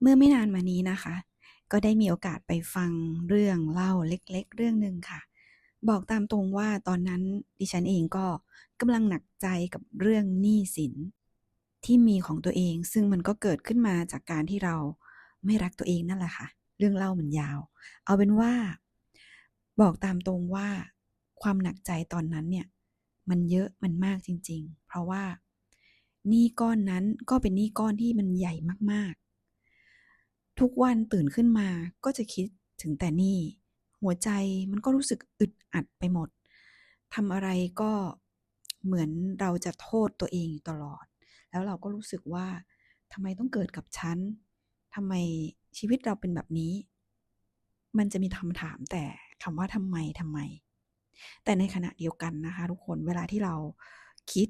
เมื่อไม่นานมานี้นะคะ ก็ได้มีโอกาสไปฟังเรื่องเล่าเล็ก ๆ เรื่องหนึ่งค่ะ บอกตามตรงว่าตอนนั้นดิฉันเองก็กำลังหนักใจกับเรื่องหนี้สิน ที่มีของตัวเองซึ่งมันก็เกิดขึ้นมาจากการที่เราไม่รักตัวเองนั่นแหละค่ะ เรื่องเล่ามันยาว เอาเป็นว่า บอกตามตรงว่าความหนักใจตอนนั้นเนี่ยมันเยอะมันมากจริง ๆ เพราะว่าหนี้ก้อนนั้นก็เป็นหนี้ก้อนที่มันใหญ่มากๆ ทุกวันตื่นขึ้นมาก็จะคิดถึงแต่นี้หัวใจมันก็รู้สึกอึดอัดไปหมดทำอะไรก็เหมือนเราจะโทษตัวเองอยู่ตลอด แล้วเราก็รู้สึกว่าทำไมต้องเกิดกับฉันทำไมชีวิตเราเป็นแบบนี้ มันจะมีคำถามแต่คำว่าทำไมทำไม แต่ในขณะเดียวกันนะคะ ทุกคนเวลาที่เราคิด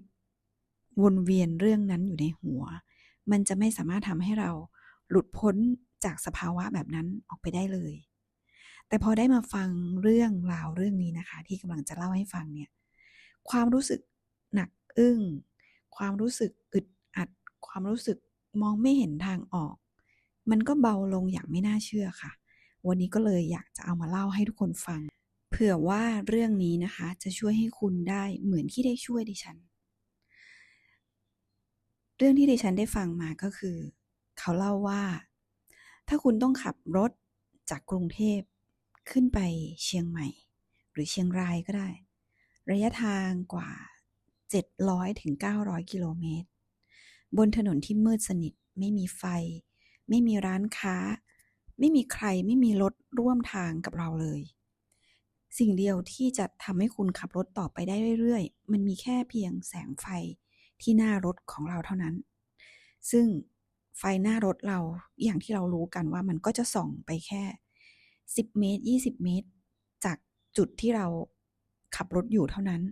วนเวียนเรื่องนั้นอยู่ในหัว มันจะไม่สามารถทำให้เราหลุดพ้น จากสภาวะแบบนั้นออกไปได้เลย แต่พอได้มาฟังเรื่องราวเรื่องนี้นะคะ ที่กำลังจะเล่าให้ฟังเนี่ย ความรู้สึกหนักอึ้ง ความรู้สึกอึดอัด ความรู้สึกมองไม่เห็นทางออก มันก็เบาลงอย่างไม่น่าเชื่อค่ะ วันนี้ก็เลยอยากจะเอามาเล่าให้ทุกคนฟัง เผื่อว่าเรื่องนี้นะคะ จะช่วยให้คุณได้เหมือนที่ได้ช่วยดิฉัน เรื่องที่ดิฉันได้ฟังมาก็คือ เขาเล่าว่า ถ้าคุณต้องขับรถจากกรุงเทพขึ้นไปเชียงใหม่ หรือเชียงรายก็ได้ ระยะทางกว่า 700ถึง900 กิโลเมตร บนถนนที่มืดสนิท ไม่มีไฟ ไม่มีร้านค้า ไม่มีใครไม่มีรถร่วมทางกับเราเลย สิ่งเดียวที่จะทำให้คุณขับรถต่อไปได้เรื่อยๆ มันมีแค่เพียงแสงไฟที่หน้ารถของเราเท่านั้น ซึ่ง ไฟหน้ารถเราอย่างที่เรารู้กันว่ามันก็จะส่องไปแค่ 10 เมตร 20 เมตร จากจุดที่เราขับรถอยู่เท่านั้น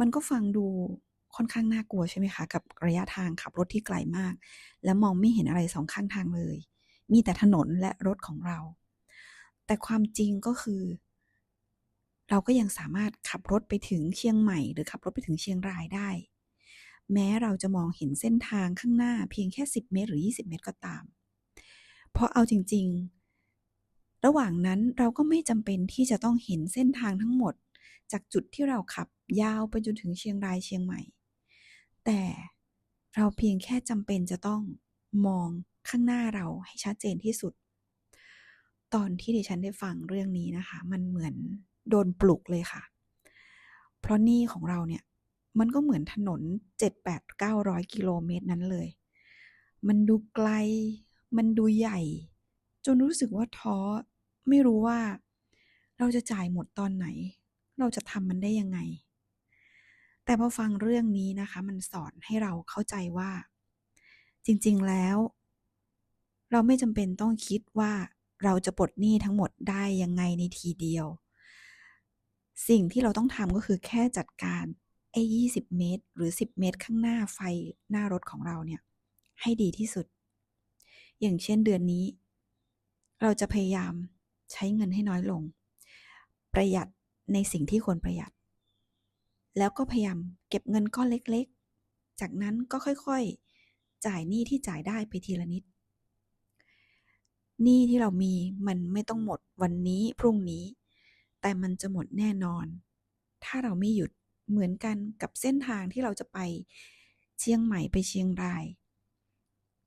มันก็ฟังดูค่อนข้างน่ากลัวใช่ไหมคะ กับระยะทางขับรถที่ไกลมาก และมองไม่เห็นอะไรสองข้างทางเลย มีแต่ถนนและรถของเรา แต่ความจริงก็คือ เราก็ยังสามารถขับรถไปถึงเชียงใหม่ หรือขับรถไปถึงเชียงรายได้ แม้เราจะมองเห็นเส้นทางข้างหน้าเพียงแค่ 10 เมตรหรือ 20 เมตรก็ตาม เพราะเอาจริง ๆ ระหว่างนั้นเราก็ไม่จำเป็นที่จะต้องเห็นเส้นทางทั้งหมด จากจุดที่เราขับยาวไปจนถึงเชียงรายเชียงใหม่ แต่เราเพียงแค่จำเป็นจะต้องมองข้างหน้าเราให้ชัดเจนที่สุด ตอนที่ดิฉันได้ฟังเรื่องนี้นะคะ มันเหมือนโดนปลุกเลยค่ะ เพราะหนี่ของเราเนี่ย มันก็เหมือนถนน 7 8 900 กิโลเมตรนั้นเลย มันดูไกล มันดูใหญ่ จนรู้สึกว่าท้อ ไม่รู้ว่า เราจะจ่ายหมดตอนไหน เราจะทำมันได้ยังไง แต่พอฟังเรื่องนี้นะคะ มันสอนให้เราเข้าใจว่า จริงๆแล้ว เราไม่จำเป็นต้องคิดว่าเราจะปลดหนี้ทั้งหมดได้ยังไงในทีเดียว สิ่งที่เราต้องทำก็คือแค่จัดการ ไอ้20เมตร หรือ10เมตรข้างหน้าไฟหน้ารถของเราเนี่ยให้ดีที่สุด อย่างเช่นเดือนนี้ เราจะพยายามใช้เงินให้น้อยลง ประหยัดในสิ่งที่ควรประหยัด แล้วก็พยายามเก็บเงินก้อนเล็กๆ จากนั้นก็ค่อยๆ จ่ายหนี้ที่จ่ายได้ไปทีละนิดหนี้ที่เรามีมันไม่ต้องหมดวันนี้พรุ่งนี้ แต่มันจะหมดแน่นอน ถ้าเราไม่หยุด เหมือนกันกับเส้นทางที่เราจะไปเชียงใหม่ไปเชียงราย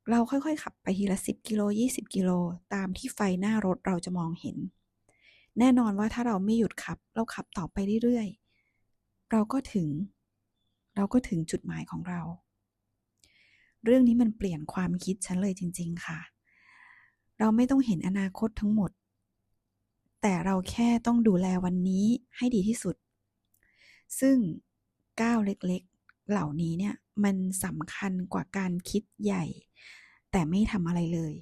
เราค่อยๆ ขับไปทีละ 10 กิโล 20 กิโล ตามที่ไฟหน้ารถเราจะมองเห็น แน่นอนว่าถ้าเราไม่หยุดขับ เราขับต่อไปเรื่อยๆ เราก็ถึง เราก็ถึงจุดหมายของเรา เรื่องนี้มันเปลี่ยนความคิดฉันเลยจริง ๆ ค่ะ เราไม่ต้องเห็นอนาคตทั้งหมด แต่เราแค่ต้องดูแลวันนี้ให้ดีที่สุด ซึ่งก้าวเล็กๆ เหล่านี้เนี่ยมันสำคัญกว่าการคิดใหญ่ แต่ไม่ทำอะไรเลย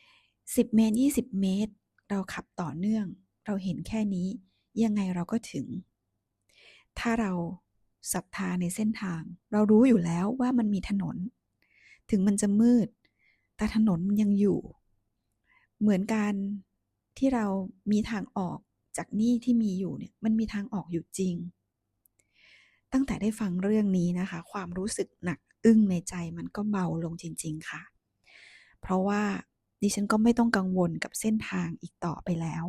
10 เมตร 20 เมตร เราขับต่อเนื่อง เราเห็นแค่นี้ยังไงเราก็ถึง ถ้าเราศรัทธาในเส้นทาง เรารู้อยู่แล้วว่ามันมีถนน ถึงมันจะมืด แต่ถนนมันยังอยู่ เหมือนการที่เรามีทางออก จากหนี้ที่มีอยู่เนี่ยมันมีทางออกอยู่จริง ตั้งแต่ได้ฟังเรื่องนี้นะคะ ความรู้สึกหนักอึ้งในใจมันก็เบาลงจริง ๆ ค่ะ เพราะว่าดิฉันก็ไม่ต้องกังวลกับเส้นทางอีกต่อไปแล้ว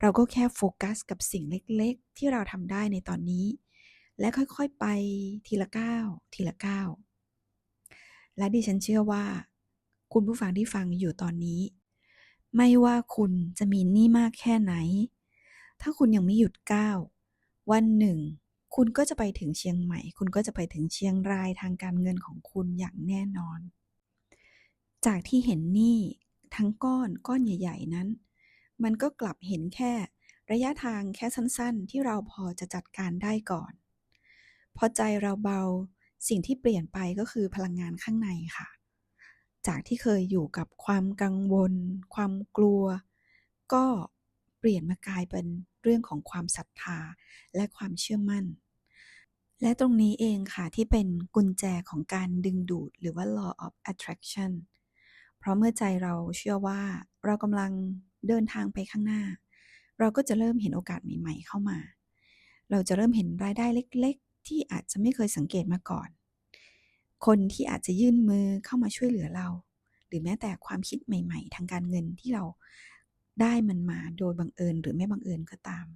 เราก็แค่โฟกัสกับสิ่งเล็กๆ ที่เราทำได้ในตอนนี้ และค่อยๆไปทีละก้าวทีละก้าวและดิฉันเชื่อว่า คุณผู้ฟังที่ฟังอยู่ตอนนี้ ไม่ว่าคุณจะมีหนี้มากแค่ไหน ถ้าคุณยังไม่หยุดก้าว วันหนึ่ง คุณก็จะไปถึงเชียงใหม่ คุณก็จะไปถึงเชียงรายทางการเงินของคุณอย่างแน่นอน จากที่เห็นหนี้ทั้งก้อนก้อนใหญ่ ๆ นั้น มันก็กลับเห็นแค่ระยะทางแค่สั้นๆ ที่เราพอจะจัดการได้ก่อน พอใจเราเบาสิ่งที่เปลี่ยนไปก็คือพลังงานข้างในค่ะ จากที่เคยอยู่กับความกังวล ความกลัว ก็ เปลี่ยนมากลายเป็นเรื่องของความศรัทธาและความเชื่อมั่น และตรงนี้เองค่ะที่เป็นกุญแจของการดึงดูดหรือว่า law of attraction เพราะเมื่อใจเราเชื่อว่าเรากำลังเดินทางไปข้างหน้า เราก็จะเริ่มเห็นโอกาสใหม่ ๆ เข้ามา เราจะเริ่มเห็นรายได้เล็ก ๆ ที่อาจจะไม่เคยสังเกตมาก่อน คนที่อาจจะยื่นมือเข้ามาช่วยเหลือเรา หรือแม้แต่ความคิดใหม่ ๆ ทางการเงินที่เรา ได้มันมาโดยบังเอิญหรือไม่บังเอิญก็ตาม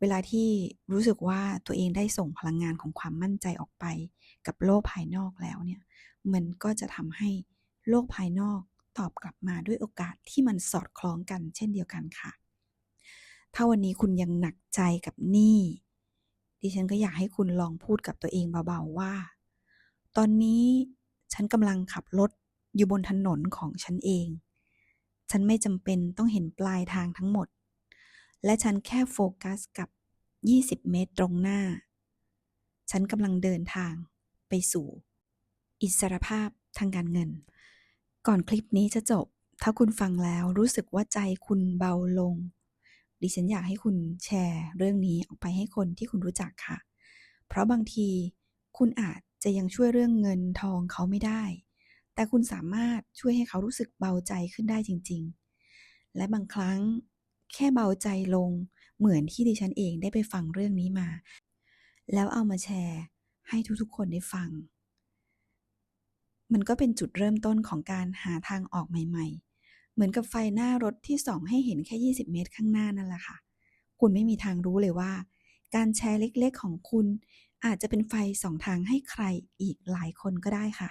เวลาที่รู้สึกว่าตัวเองได้ส่งพลังงานของความมั่นใจออกไป กับโลกภายนอกแล้วเนี่ย มันก็จะทำให้โลกภายนอกตอบกลับมาด้วยโอกาสที่มันสอดคล้องกันเช่นเดียวกันค่ะ ถ้าวันนี้คุณยังหนักใจกับหนี้ดิฉันก็อยากให้คุณลองพูดกับตัวเองเบาๆว่า ตอนนี้ฉันกำลังขับรถอยู่บนถนนของฉันเอง ฉันไม่จำเป็นต้องเห็นปลายทางทั้งหมด และฉันแค่โฟกัสกับ 20 เมตรตรงหน้า ฉันกำลังเดินทางไปสู่ อิสรภาพทางการเงิน ก่อนคลิปนี้จะจบ ถ้าคุณฟังแล้วรู้สึกว่าใจคุณเบาลง ดิฉันอยากให้คุณแชร์เรื่องนี้ออกไปให้คนที่คุณรู้จักค่ะ เพราะบางทีคุณอาจจะยังช่วยเรื่องเงินทองเขาไม่ได้ แต่คุณสามารถช่วยให้เขารู้สึกเบาใจขึ้นได้จริง ๆ และบางครั้งแค่เบาใจลงเหมือนที่ดิฉันเองได้ไปฟังเรื่องนี้มา แล้วเอามาแชร์ให้ทุกๆ คนได้ฟัง มันก็เป็นจุดเริ่มต้นของการหาทางออกใหม่ ๆ เหมือนกับไฟหน้ารถที่ส่องให้เห็นแค่ 20 เมตรข้างหน้านั่นแหละค่ะ คุณไม่มีทางรู้เลยว่า การแชร์เล็กๆของคุณอาจจะเป็นไฟสองทางให้ใครอีกหลายคนก็ได้ค่ะ